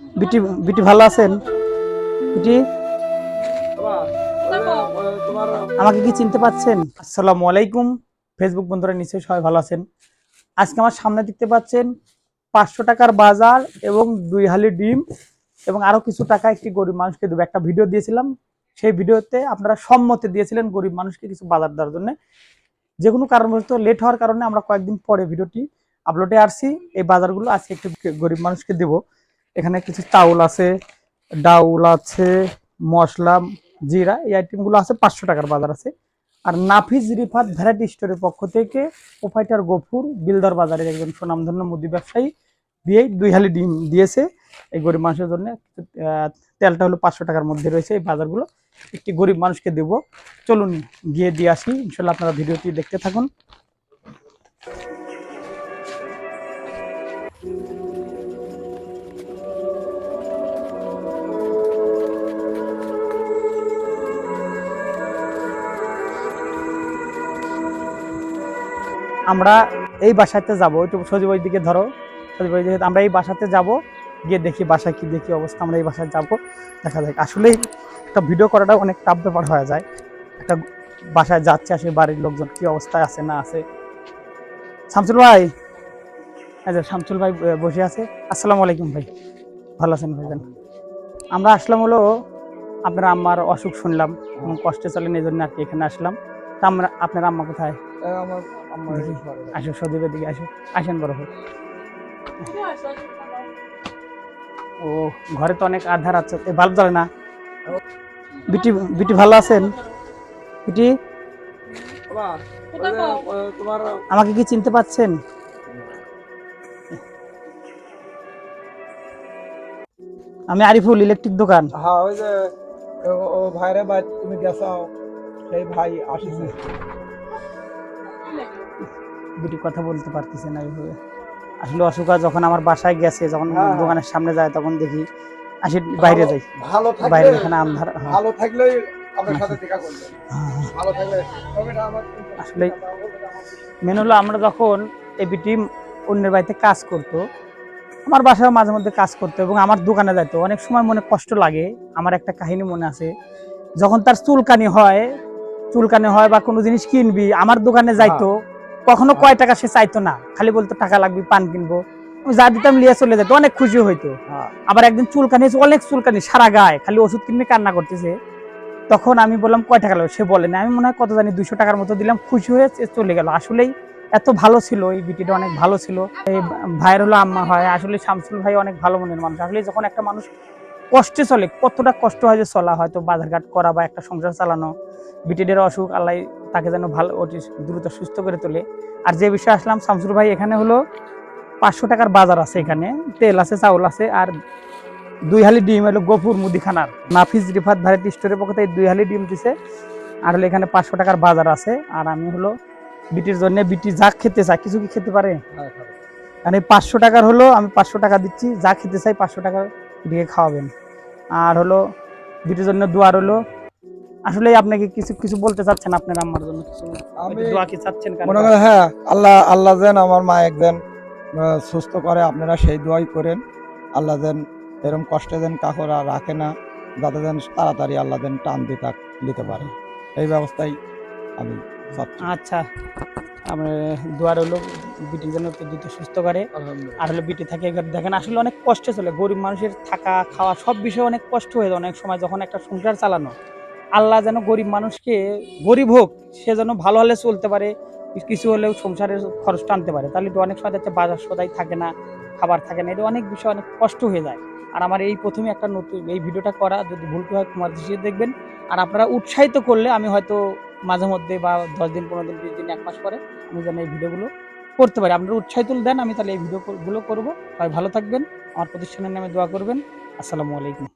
বিটি বিটি ভালো আছেন? বিটি? আমাকে কি চিনতে পাচ্ছেন? আসসালামু আলাইকুম। ফেসবুক বন্ধুরা, নিশ্চয়ই সবাই ভালো আছেন। আজকে আমার সামনে দেখতে পাচ্ছেন পাঁচশো টাকার বাজার এবং দুই হালি ডিম এবং আরও কিছু টাকা একটি গরিব মানুষকে দেবো। একটা ভিডিও দিয়েছিলাম। সেই ভিডিওতে আপনারা সম্মতি দিয়েছিলেন গরিব মানুষকে কিছু বাজার দেওয়ার জন্য। যে কোনো কারণবশত লেট হওয়ার কারণে আমরা কয়েকদিন পরে ভিডিওটি আপলোডে আসছি। এই বাজারগুলো আজকে একটু গরিব মানুষকে দেব। এখানে কিছু চাউল আছে, ডাউল আছে, মশলা, জিরা, এই আইটেমগুলো আছে, পাঁচশো টাকার বাজার আছে। আর নাফিজ রিফাত ভ্যারাইটি স্টোরের পক্ষ থেকে ওফাইটার গফুর বিলদার বাজারের একজন সুনামধন্য মুদি ব্যবসায়ী দিয়ে দুই হালি ডিম দিয়েছে। এই গরিব মানুষের জন্য তেলটা হলো পাঁচশো টাকার মধ্যে রয়েছে এই বাজারগুলো। একটি গরিব মানুষকে দেব। চলুন গিয়ে দিয়ে আসি। ইনশাল্লাহ আপনারা ভিডিওটি দেখতে থাকুন। আমরা এই বাসাতে যাব। একটু সজীব দিকে ধরো। সজীব দিকে আমরা এই বাসাতে যাব। গিয়ে দেখি বাসায় কি, দেখি অবস্থা। আমরা এই বাসায় যাব। দেখা যাক। আসলেই একটা ভিডিও করাটা অনেক টাফ ব্যাপার হয়ে যায়। একটা বাসায় যাচ্ছে আসে বাড়ির লোকজন কি অবস্থায় আছে, না আছে। শামসুল ভাই! আচ্ছা শামসুল ভাই বসে আছে। আসসালামু আলাইকুম ভাই। ভালো আছেন ভাইজান আমরা আসলাম হলো, আপনার আম্মার অসুখ শুনলাম এবং কষ্টে চলেন, এই জন্য আর কি এখানে আসলাম। তা আমরা, আপনার আম্মা কোথায়? আমার। আসো সদীপের দিকে আসো। আসেন বড় ভাই। ও ঘরে তো অনেক আধার আছে। এ বাল্ব জ্বলে না? বিটি বিটি ভালো আছেন? বিটি? আমাকে কি চিনতে পাচ্ছেন? আমি আরিফুল ইলেকট্রিক দোকান। হ্যাঁ ওই যে ও- ও ভাইরে ভাই তুমি গেছাও সেই ভাই আসিছে। বিটি কথা বলতে পারতেছে না এইভাবে। আসলে অসুখ হয় যখন আমার বাসায় গেছে যখন হ্যাঁ। দোকানের সামনে যায় তখন দেখি আসি বাইরে যাই। ভালো বাইরে এখানে আন্ধার হ্যাঁ। ভালো হ্যাঁ। ভালো থাকলে আসলে মেন হলো আমরা যখন এই বিটি অন্যের বাড়িতে কাজ করতো আমার বাসায় মাঝে মধ্যে কাজ করতো এবং আমার দোকানে যাইতো। অনেক সময় মনে কষ্ট লাগে। আমার একটা কাহিনী মনে আছে। যখন তার চুলকানি হয় চুলকানি হয় বা কোনো জিনিস কিনবি আমার দোকানে যাইতো কখনো কয় টাকা সে চাইতো না খালি বলতো টাকা লাগবে পান কিনবো। যা দিতাম লিয়ে চলে যেত অনেক খুশি হইতো। হ্যাঁ। আবার একদিন চুলকানি অনেক চুলকানি সারা গায়ে খালি ওষুধ কিনবে কান্না করতেছে। তখন আমি বললাম কয় টাকা লাগবে? সে বলে না আমি মনে হয় কত জানি দুইশো টাকার মতো দিলাম খুশি হয়ে চলে গেল। আসলেই এত ভালো ছিল এই বিটিটা অনেক ভালো ছিল। এই ভাইয়ের হলো আম্মা হয় আসলে শামসুল ভাই অনেক ভালো মনের মানুষ। আসলে যখন একটা মানুষ কষ্টে চলে কতটা কষ্ট হয় যে চলা হয়তো বাজারঘাট করা বা একটা সংসার চালানো বিটিদের অসুখ আল্লাহ তাকে যেন ভালো অতি দ্রুত সুস্থ করে তোলে। আর যে বিষয়ে আসলাম শামসুর ভাই এখানে হলো পাঁচশো টাকার বাজার আছে এখানে তেল আছে চাউল আছে আর দুই হালি ডিম হলো গোপুর মুদিখানার। নাফিজ রিফাত ভ্যারাইটি স্টোরের পক্ষ থেকে দুই হালি ডিম দিছে আর হলো এখানে পাঁচশো টাকার বাজার আছে আর আমি হলো বিটির জন্য বিটি যা খেতে চায় কিছু কি খেতে পারে। মানে পাঁচশো টাকার হলো আমি পাঁচশো টাকা দিচ্ছি যা খেতে চাই পাঁচশো টাকা দিয়ে খাওয়াবেন। আর হলো বিটির জন্য দোয়ার হলো আসলে আপনাকে কিছু কিছু বলতে চাচ্ছেন আপনার আম্মার জন্য কিছু? দোয়া কি চাচ্ছেন? মনে করেন হ্যাঁ আল্লাহ আল্লাহ যেন আমার মা একজন সুস্থ করে আপনারা সেই দোয়াই করেন। আল্লাহ যেন এরকম কষ্টে যেন কাকরা রাখে না যাতে যেন তাড়াতাড়ি আল্লাহ যেন টান দিতে নিতে পারে। এই ব্যবস্থাই আমি আচ্ছা। আমার দুয়ার হলো বিটির জন্য দ্রুত সুস্থ করে। আর হলো বিটি থাকে এবার দেখেন আসলে অনেক কষ্টে চলে। গরিব মানুষের থাকা খাওয়া সব বিষয়ে অনেক কষ্ট হয়ে যায়। অনেক সময় যখন একটা সংসার চালানো আল্লাহ যেন গরিব মানুষকে গরিব হোক সে যেন ভালো হলে চলতে পারে কিছু হলেও সংসারের খরচ টানতে পারে। তাহলে তো অনেক সময় দেখতে বাজার সদাই থাকে না খাবার থাকে না এটা অনেক বিষয় অনেক কষ্ট হয়ে যায়। আর আমার এই প্রথমে একটা নতুন এই ভিডিওটা করা যদি ভুল হয় তোমার দৃষ্টিতে দেখবেন। আর আপনারা উৎসাহিত করলে আমি হয়তো মাঝে মধ্যে বা দশ দিন, পনেরো দিন, বিশ দিন, এক মাস পরে আমি যেন এই ভিডিওগুলো করতে পারি। আপনারা উৎসাহিত দেন, আমি তাহলে এই ভিডিওগুলো করব। সবাই ভালো থাকবেন, আমার প্রতিষ্ঠানের নামে দোয়া করবেন। আসসালামু আলাইকুম।